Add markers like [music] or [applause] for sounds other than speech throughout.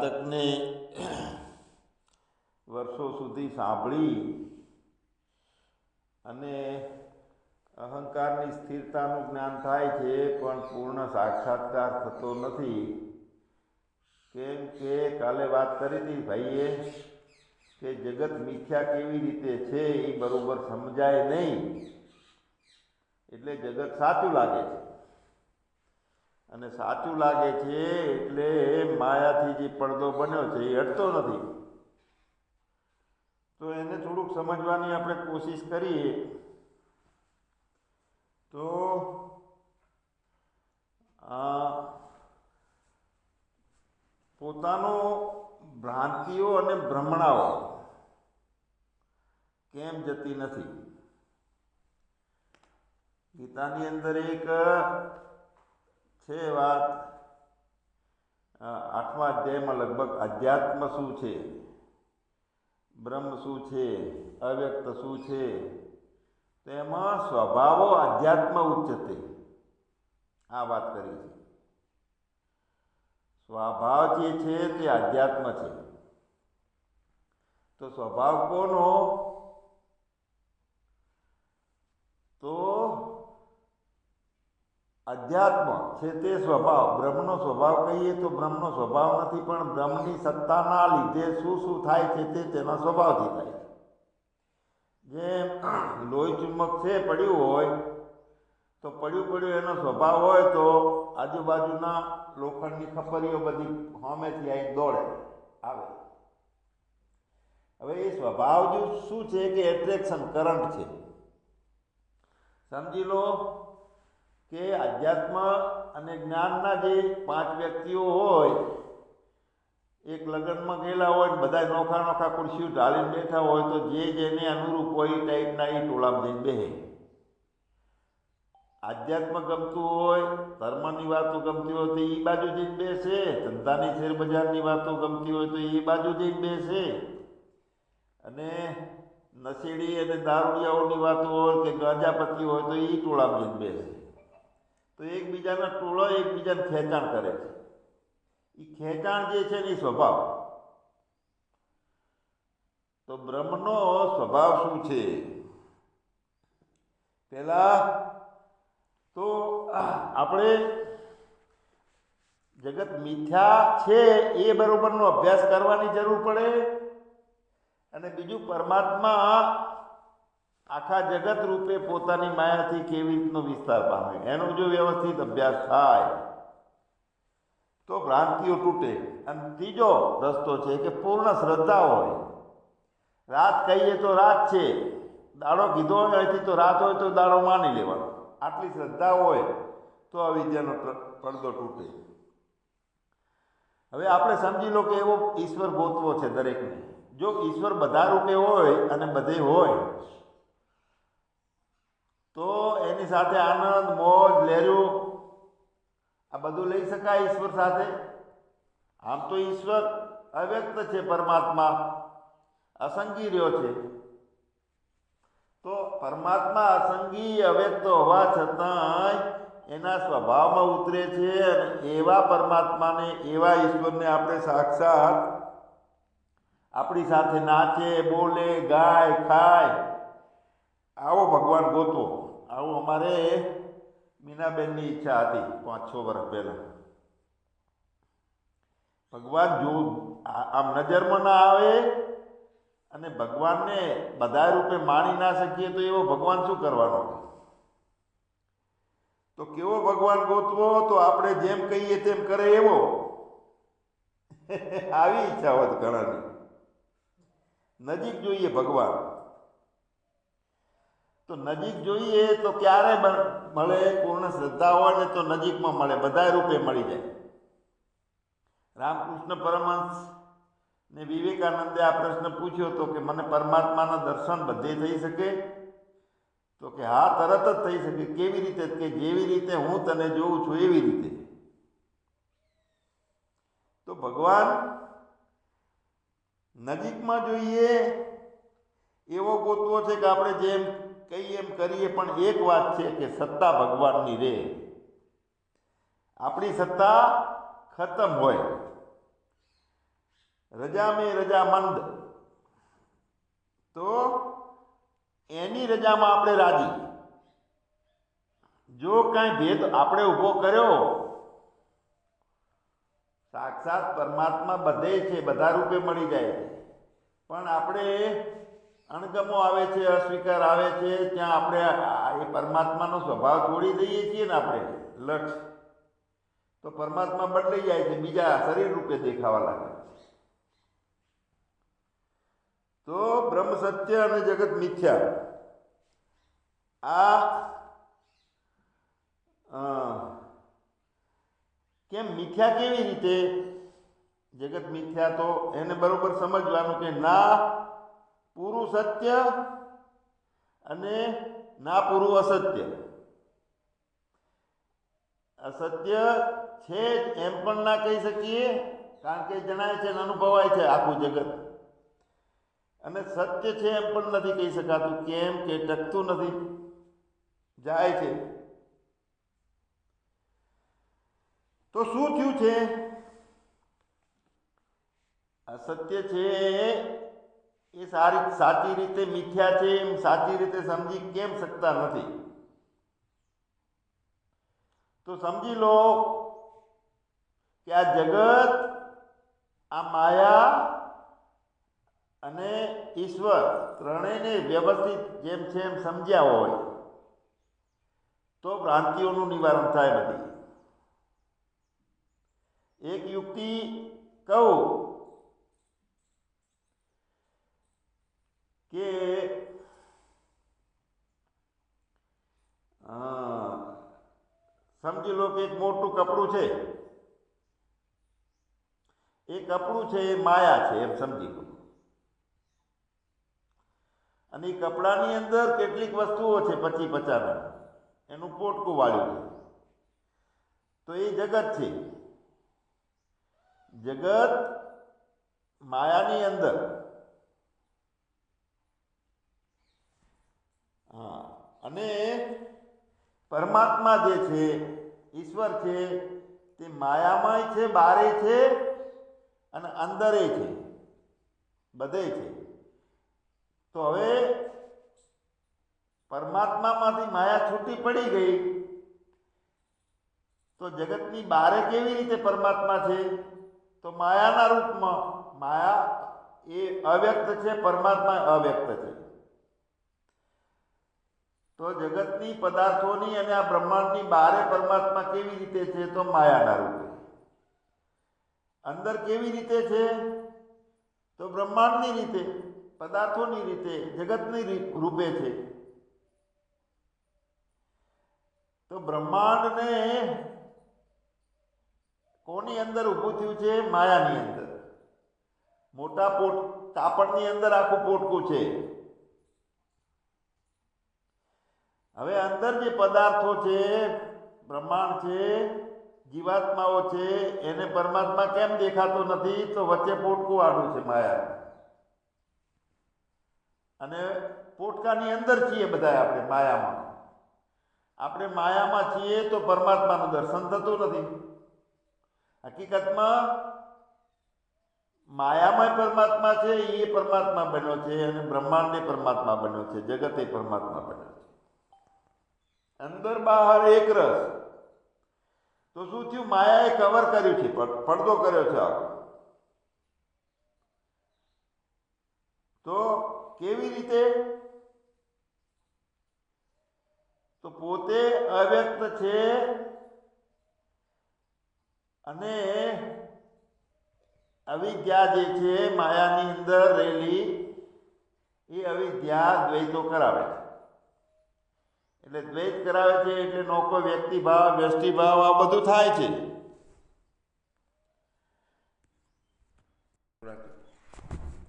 સાધકને વર્ષો સુધી સાંભળી અને અહંકારની સ્થિરતાનું જ્ઞાન થાય છે, પણ પૂર્ણ સાક્ષાત્કાર થતો નથી. કેમ કે કાલે વાત કરી હતી ભાઈએ કે જગત મિથ્યા કેવી રીતે છે એ બરોબર સમજાય નહીં. એટલે જગત સાચું લાગે છે. અને સાચું લાગે છે એટલે માયાથી જે પડદો બન્યો છે એ હટતો નથી. તો એને થોડુંક સમજવાની આપણે કોશિશ કરીએ. તો આ પોતાનો ભ્રાંતિઓ અને ભ્રમણાઓ કેમ જતી નથી? ગીતાની અંદર એક છે વાત આઠમા અધ્યાયમાં લગભગ અધ્યાત્મ શું છે? બ્રહ્મ શું છે? અવ્યક્ત શું છે? તેમાં સ્વભાવો અધ્યાત્મ ઉચ્ચતે આ વાત કરી છે. સ્વભાવ જે છે તે અધ્યાત્મ છે. તો સ્વભાવ કોનો તો અધ્યાત્મ છે તે સ્વભાવ. બ્રહ્મનો સ્વભાવ કહીએ તો બ્રહ્મનો સ્વભાવ નથી, પણ બ્રહ્મની સત્તાના લીધે શું શું થાય છે તે તેના સ્વભાવથી થાય છે. જેમ લોહી ચુંબક છે, પડ્યું હોય, તો પડ્યું પડ્યું એનો સ્વભાવ હોય તો આજુબાજુના લોખંડની ખપરીઓ બધી હોમેથી આવી દોડે, આવે. હવે એ સ્વભાવ જો શું છે કે એટ્રેક્શન કરંટ છે. સમજી લો કે આધ્યાત્મ અને જ્ઞાનના જે પાંચ વ્યક્તિઓ હોય, એક લગ્નમાં ગયેલા હોય ને બધા નોખા નોખા ખુરશીઓ ઢાળીને બેઠા હોય તો જે જેને અનુરૂપ હોય એ ટાઈપના એ ટોળામાં જઈને બેહે આધ્યાત્મ ગમતું હોય, ધર્મની વાતો ગમતી હોય તો એ બાજુ જઈને બેસે. ધંધાની શેરબજારની વાતો ગમતી હોય તો એ બાજુ જઈને બેસે. અને નશેડી અને દારૂડિયાઓની વાતો હોય કે ગાંજાપતિ હોય તો એ ટોળામાં જઈને બેસે. તો એકબીજાના ટોળો એકબીજાને ખેંચાણ કરે છે. એ ખેંચાણ જે છે ને એ સ્વભાવ. તો બ્રહ્મનો સ્વભાવ શું છે? પહેલાં તો આપણે જગત મિથ્યા છે એ બરોબરનો અભ્યાસ કરવાની જરૂર પડે અને બીજું પરમાત્મા આખા જગત રૂપે પોતાની માયાથી કેવી રીતનો વિસ્તાર પામે? એનો જો વ્યવસ્થિત અભ્યાસ થાય, તો ભ્રાંતિઓ તૂટે. અને ત્રીજો રસ્તો છે કે પૂર્ણ શ્રદ્ધા હોય. રાત કહીએ તો રાત છે. દાડો કીધો હોય અહીંથી તો રાત હોય તો દાડો માની લેવાનો. આટલી શ્રદ્ધા હોય, તો આ વિદ્યાનો પડદો તૂટે. હવે આપણે સમજી લો કે એવો ઈશ્વર ગોતવો છે દરેકને. જો ઈશ્વર બધા રૂપે હોય અને બધે હોય એની સાથે આનંદ, મોજ લેરું આ બધું લઈ શકાય ઈશ્વર સાથે? આમ તો ઈશ્વર અવ્યક્ત છે પરમાત્મા, અસંગી રહ્યો છે. તો પરમાત્મા અસંગી, અવ્યક્ત હોવા છતાંય એના સ્વભાવમાં ઉતરે છે અને એવા પરમાત્માને, એવા ઈશ્વરને આપણે સાક્ષાત આપણી સાથે નાચે, બોલે, ગાય, ખાય. આવો ભગવાન ગોતો. આવું અમારે મીનાબેનની ઈચ્છા હતી પાંચ છ વર્ષ પહેલાં. ભગવાન જો આમ નજરમાં ના આવે અને ભગવાનને બધા રૂપે માણી ના શકીએ તો એવો ભગવાન શું કરવાનો? તો કેવો ભગવાન ગોતવો? તો આપણે જેમ કહીએ તેમ કરે એવો. [laughs] આવી ઈચ્છા હોત ઘણાની. નજીક જોઈએ ભગવાન. તો નજીક જોઈએ તો ક્યારે મળે પૂર્ણ શ્રદ્ધા હોય ને તો નજીકમાં મળે બધા રૂપે મળી જાય. રામકૃષ્ણ પરમહંસ ને વિવેકાનંદે આ પ્રશ્ન પૂછ્યો હતો કે મને પરમાત્માના દર્શન બધે થઈ શકે? તો કે હા, તરત જ થઈ શકે. કેવી રીતે? કે જેવી રીતે હું તને જોઉં છું એવી રીતે. તો ભગવાન નજીકમાં જોઈએ એવો ગોતવો છે કે આપણે જેમ કહીએ એમ કરીએ, પણ એક વાત છે કે સત્તા ભગવાનની રે. આપણી સત્તા ખતમ હોય. રજા મેં રજામંદ તો એની રજામાં આપણે રાજી. જો કાંઈ ભેદ આપણે ઊભો કર્યો, સાક્ષાત પરમાત્મા બધે છે, બધા રૂપે મળી જાય. પણ આપણે અણગમો આવે છે, અસ્વીકાર આવે છે, ત્યાં આપણે એ પરમાત્માનો સ્વભાવ છોડી દઈએ છીએ ને આપણે, લક્ષ. તો પરમાત્મા બદલાઈ જાય છે, બીજા શરીર રૂપે દેખાવા લાગે છે. તો બ્રહ્મ સત્ય અને જગત મિથ્યા. આ કેમ મિથ્યા કેવી રીતે? જગત મિથ્યા તો એને બરોબર સમજવાનું કે ના પૂરું સત્ય અને ના પૂરું અસત્ય. અસત્ય છે જ એમ પણ ના કહી શકીએ, કારણ કે જણાય છે અને અનુભવાય છે આખું જગત. અને સત્ય છે એમ પણ નથી કહી શકાતું. કેમ કે ટકતું નથી. જાય છે. તો શું થયું છે? અસત્ય છે એ સારી સાચી રીતે મિથ્યા છે એમ સાચી રીતે સમજી કેમ શકતા નથી? તો સમજી લો કે આ જગત, આ માયા અને ઈશ્વર ત્રણેયને વ્યવસ્થિત જેમ છે એમ સમજ્યા હોય, તો ભ્રાંતિઓનું નિવારણ થાય નથી એક યુક્તિ કહું કે સમજી લો કે એક મોટું કપડું છે. એ કપડું છે એ માયા છે, એમ સમજી લો. અને એ કપડાની અંદર કેટલીક વસ્તુઓ છે પચી પચાના. એનું પોટકું વાળ્યું છે. તો એ જગત છે. જગત માયાની અંદર હા. અને પરમાત્મા જે છે, ઈશ્વર છે, તે માયામાંય છે, બારે છે અને અંદરે છે. બધે છે. તો હવે પરમાત્મામાંથી માયા છૂટી પડી ગઈ. તો જગતની બારે કેવી રીતે પરમાત્મા છે? તો માયાના રૂપમાં માયા એ અવ્યક્ત છે પરમાત્મા અવ્યક્ત છે. તો જગતની પદાર્થોની અને આ બ્રહ્માંડની બારે પરમાત્મા કેવી રીતે છે તો માયાના રૂપે. અંદર કેવી રીતે છે? તો બ્રહ્માંડની રીતે, પદાર્થોની રીતે, જગતની રૂપે છે. તો બ્રહ્માંડને કોની અંદર ઊભું થયું છે? માયાની અંદર. મોટા પોટ કાપડની અંદર આખું પોટકું છે હવે અંદર જે પદાર્થો છે, બ્રહ્માંડ છે, જીવાત્માઓ છે, એને પરમાત્મા કેમ દેખાતો નથી, તો વચ્ચે પોટકું આડું છે માયા અને પોટકાની અંદર છીએ બધા આપણે, માયામાં. આપણે માયામાં છીએ તો પરમાત્માનું દર્શન થતું નથી. હકીકતમાં માયામાં પરમાત્મા છે એ પરમાત્મા બન્યો છે, અને બ્રહ્માંડ પરમાત્મા બન્યો છે, જગત પરમાત્મા બન્યો છે. અંદર બહાર એક રસ. તો શું થયું? માયાએ કવર કર્યું છે, પડ- પડદો કર્યો છે આખો. તો કેવી રીતે? તો પોતે અવ્યક્ત છે અને અવિદ્યા જે છે, માયાની અંદર રહેલી, એ અવિદ્યા દ્વૈતો કરાવે છે. એટલે દ્વૈત કરાવે છે એટલે નોકો વ્યક્તિ ભાવ વ્યષ્ટિ ભાવ આ બધું થાય છે.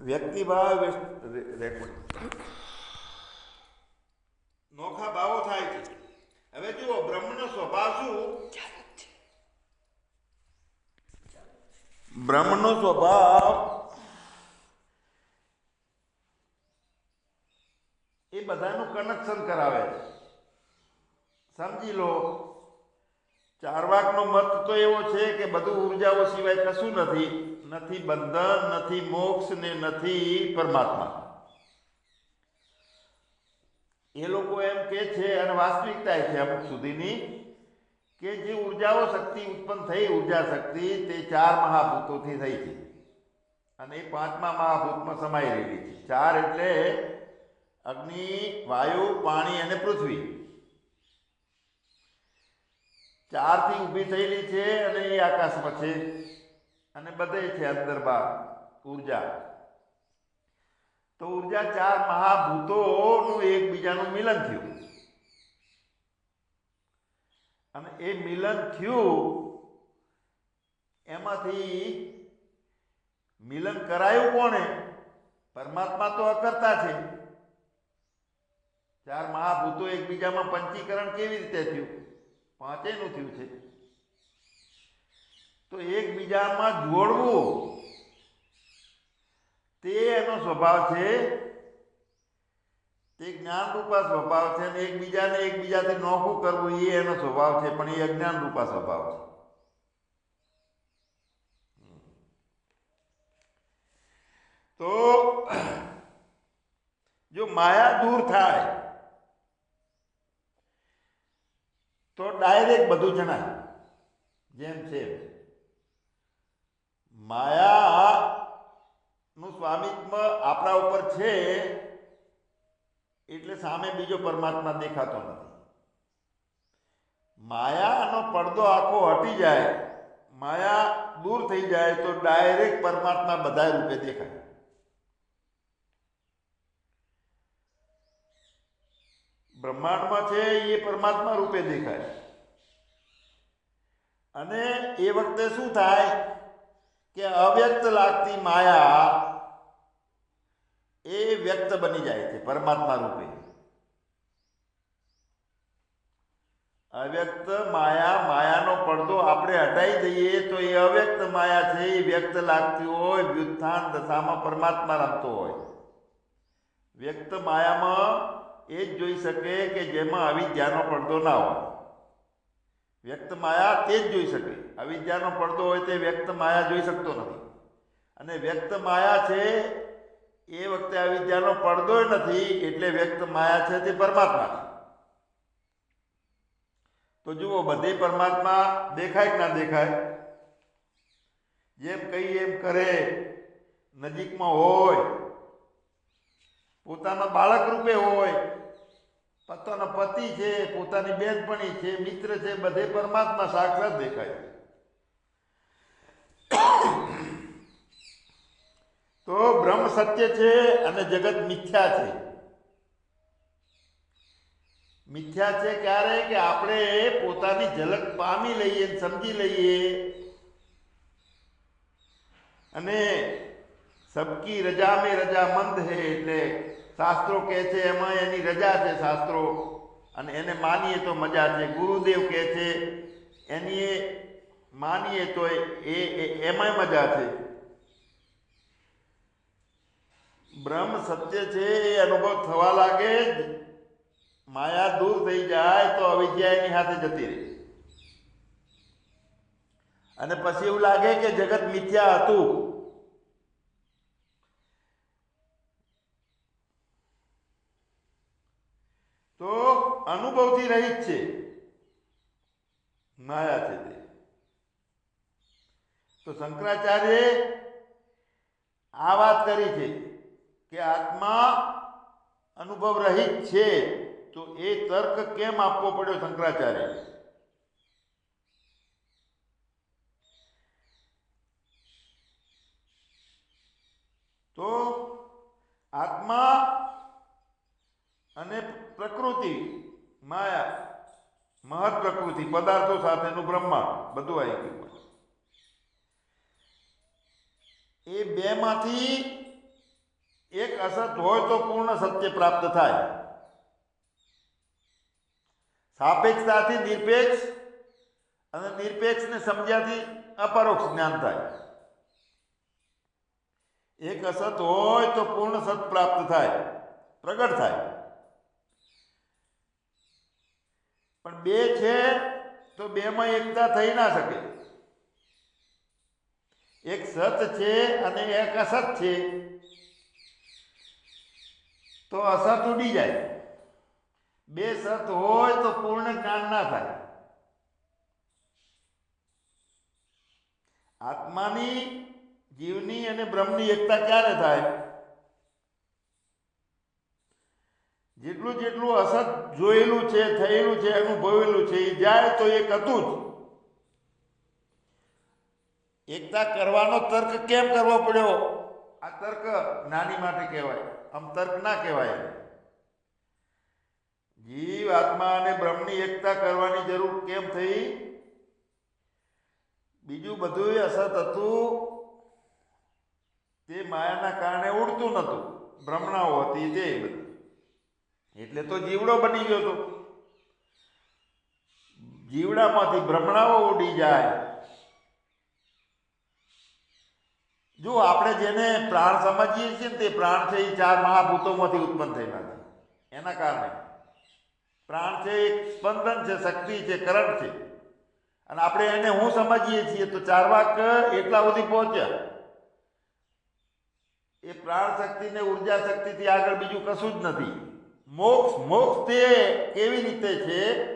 વ્યક્તિ ભાવ રેકોર્ડ નોખા ભાવો થાય છે. હવે જુઓ, બ્રહ્મનો સ્વભાવ શું? બ્રહ્મનો સ્વભાવ એ બધાનું કનેક્શન કરાવે છે. સમજી લો, ચારવાકનો મત તો એવો છે કે બધું ઉર્જાઓ સિવાય કશું નથી નથી બંધન, નથી મોક્ષ ને નથી પરમાત્મા. એ લોકો એમ કે છે અને વાસ્તવિકતા છે અમુક સુધીની, કે જે ઉર્જાઓ શક્તિ ઉત્પન્ન થઈ, ઊર્જા શક્તિ તે ચાર મહાભૂતોથી થઈ છે. અને એ પાંચમા મહાભૂતમાં સમાઈ રહેલી છે. ચાર એટલે અગ્નિ, વાયુ, પાણી અને પૃથ્વી. ચારથી ઊભી થયેલી છે અને એ આકાશમાં છે. અને બધે છે અંદર બહાર ઊર્જા તો ઊર્જા ચાર મહાભૂતોનું એકબીજાનું મિલન થયું. અને એ મિલન થયું, એમાંથી મિલન કરાયું કોણે? પરમાત્મા તો અકર્તા છે. ચાર મહાભૂતો એકબીજામાં પંચીકરણ કેવી રીતે થયું? પાંચેયનું થયું છે. તો એકબીજામાં જોડવું, તે એનો સ્વભાવ છે. તે જ્ઞાન રૂપા સ્વભાવ છે અને એકબીજાને એકબીજાથી નોખું કરવું એ એનો સ્વભાવ છે, પણ એ અજ્ઞાન રૂપા સ્વભાવ છે. તો જો માયા દૂર થાય તો ડાયરેક્ટ બધું જણાય. જેમ છે માયા નું સ્વામિત્વ આપણા ઉપર છે, એટલે સામે બીજો પરમાત્મા દેખાતો નથી. માયાનો પડદો આખો હટી જાય, માયા દૂર થઈ જાય, તો ડાયરેક્ટ પરમાત્મા બધા રૂપે દેખાય. બ્રહ્માંડમાં છે, એ પરમાત્મા રૂપે દેખાય. અને એ વખતે શું થાય કે અવ્યક્ત લાગતી માયા એ વ્યક્ત બની જાય છે, પરમાત્મા રૂપે. અવ્યક્ત માયા, માયાનો પડદો આપણે હટાઈ દઈએ તો એ અવ્યક્ત માયા છે, એ વ્યક્ત લાગતી હોય, વ્યુત્થાન દશામાં પરમાત્મા રમતો હોય. વ્યક્ત માયામાં એ જ જોઈ શકે કે જેમાં અવિદ્યાનો પડદો ના હોય. વ્યક્ત માયા તે જ જોઈ શકે. અવિદ્યાનો પડદો હોય તે વ્યક્ત માયા જોઈ શકતો નથી. અને વ્યક્ત માયા છે એ વખતે અવિદ્યાનો પડદો નથી એટલે વ્યક્ત માયા છે તે પરમાત્મા છે. તો જુઓ, બધે પરમાત્મા દેખાય કે ના દેખાય? જેમ કહી એમ કરે, નજીકમાં હોય પોતાના બાળક રૂપે હોય, પોતાનો પતિ છે, પોતાની બેનપણી છે, મિત્ર છે, બધે પરમાત્મા સાક્ષાત દેખાય તો બ્રહ્મ સત્ય છે અને જગત મિથ્યા છે. મિથ્યા છે ક્યારે? કે આપણે પોતાની ઝલક પામી લઈએ સમજી લઈએ. અને સબકી રજા મેં રજા મંદ હે એટલે શાસ્ત્રો કહે છે, એમાં એની રજા છે શાસ્ત્રો. અને એને માનીએ તો મજા છે. ગુરુદેવ કહે છે એની માનીએ તો એ, એમાંય મજા છે. બ્રહ્મ સત્ય છે, એ અનુભવ થવા લાગે જ. માયા દૂર થઈ જાય તો અવિદ્યા એની હાથે જતી રહી. અને પછી એવું લાગે કે જગત મિથ્યા હતું. તો અનુભવથી રહિત છે. માયા છે તે તો શંકરાચાર્ય આ વાત કરી છે કે આત્મા અનુભવ રહિત છે. તો એ તર્ક કેમ આપવો પડ્યો શંકરાચાર્ય? તો આત્મા અને પ્રકૃતિ, માયા મહત પ્રકૃતિ, પદાર્થો સાથેનું બ્રહ્માંડ, બધું આવી ગયું. એ બેમાંથી એક અસત હોય તો પૂર્ણ સત્ય પ્રાપ્ત થાય. સાપેક્ષતાથી નિરપેક્ષ અને નિરપેક્ષને સમજ્યાથી અપરોક્ષ જ્ઞાન થાય. એક અસત હોય તો પૂર્ણ સત પ્રાપ્ત થાય, પ્રગટ થાય. પણ બે છે તો બેમાં એકતા થઈ ના શકે. એક સત છે અને એક અસત છે. તો અસત ઉડી જાય. બે સત હોય તો પૂર્ણ જ્ઞાન ના થાય. આત્માની, જીવની અને બ્રહ્મની એકતા ક્યારે થાય? જેટલું જેટલું અસત જોયેલું છે, થયેલું છે, અનુભવેલું છે, એ જાય તો એક હતું જ. એકતા કરવાનો તર્ક કેમ કરવો પડ્યો? આ તર્ક નાની માટે કહેવાય. આમ તર્ક ના કહેવાય. જીવ, આત્મા અને બ્રહ્મની એકતા કરવાની જરૂર કેમ થઈ? બીજું બધું અસત હતું. તે માયાના કારણે ઉડતું નહોતું. ભ્રમણાઓ હતી તે બધી. એટલે તો જીવડો બની ગયો હતો જીવડામાંથી ભ્રમણાઓ ઉડી જાય. જો આપણે જેને પ્રાણ સમજીએ છીએ ને તે પ્રાણ છે એ ચાર મહાભૂતોમાંથી ઉત્પન્ન થયેલા છે. એના કારણે. પ્રાણ છે એક સ્પંદન છે, શક્તિ છે, કરંટ છે. અને આપણે એને હું સમજીએ છીએ તો ચાર વાક એટલા સુધી પહોંચ્યા. એ પ્રાણ શક્તિને ઊર્જા શક્તિથી આગળ બીજું કશું જ નથી. મોક્ષ મોક્ષ તે કેવી રીતે છે?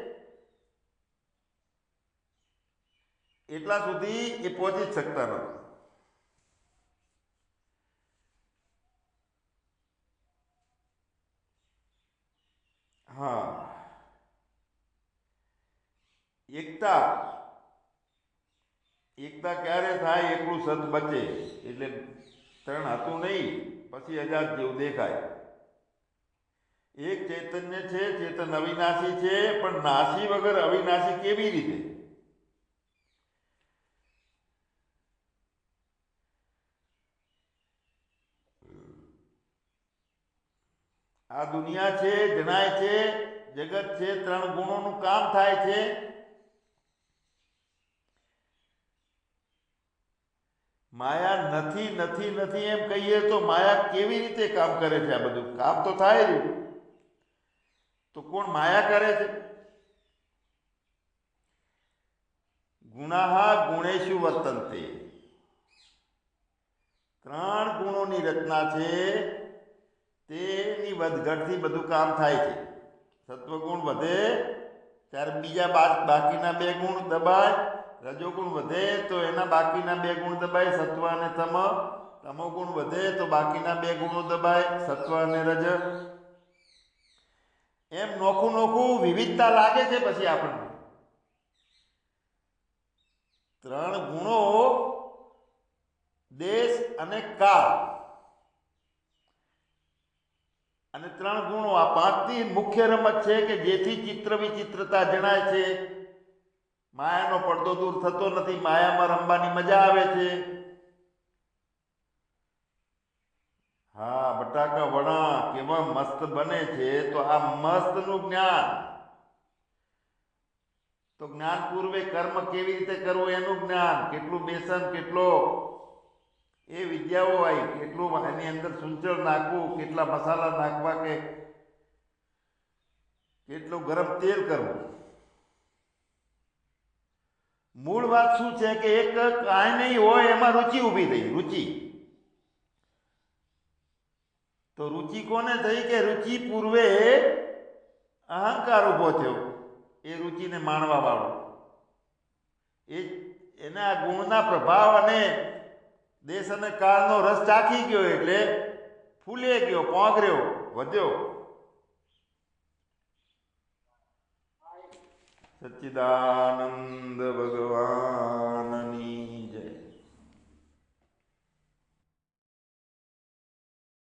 એટલા સુધી એ પહોંચી શકતા નથી. હા. એકતા. એકતા ક્યારે થાય? એકલું સત બચે. એટલે ત્રણ હતું નહીં, પછી અજાત જેવું દેખાય. એક ચૈતન્ય છે, ચેતન અવિનાશી છે, પણ નાશી વગર અવિનાશી કેવી રીતે? આ દુનિયા છે, જણાય છે, જગત છે, ત્રણ ગુણોનું કામ થાય છે. માયા નથી નથી નથી એમ કહીએ તો માયા કેવી રીતે કામ કરે છે આ બધું? કામ તો થાય રહ્યું તો કોણ માયા કરે છે? ગુણાહા ગુણેશુ વર્તનતે ત્રણ ગુણોની રચના છે, તેની વધઘટથી બધું કામ થાય છે. સત્વગુણ વધે, ત્યારે બીજા બાકીના બે ગુણ દબાય, રજોગુણ વધે, તો એના બાકીના બે ગુણ દબાય, સત્વ અને તમ. ગુણ વધે, તો બાકીના બે ગુણો દબાય, સત્વ અને રજ. એમ નોખું નોખું વિવિધતા લાગે છે પછી આપણને. ત્રણ ગુણો દેશ અને કાળ. અને ત્રણ ગુણો આ પાંચની મુખ્ય રમત છે કે જેથી ચિત્ર વિચિત્રતા જણાય છે. માયાનો પડદો દૂર થતો નથી, માયામાં રમવાની મજા આવે છે હા બટાકા વણા કેવા મસ્ત બને છે, તો આ મસ્તનું જ્ઞાન. તો જ્ઞાન પૂર્વે કર્મ કેવી રીતે કરવું એનું જ્ઞાન, કેટલું બેસન, કેટલો એ વિદ્યાઓ આવી કેટલું એની અંદર સુંચળ નાખવું, કેટલા મસાલા નાખવા કે કેટલું ગરમ તેલ કરવું. મૂળ વાત શું છે કે એક કાંઈ નહીં હોય, એમાં રુચિ ઊભી થઈ, રુચિ. તો રુચિ કોને થઈ કે રુચિ પૂર્વે અહંકાર ઊભો થયો? એ રુચિને માણવા વાળો. એ એના ગુણના પ્રભાવ અને દેશ અને કાળનો રસ ચાખી ગયો એટલે ફૂલે ગયો, પોગર્યો, વધ્યો. સચ્ચિદાનંદ ભગવાન.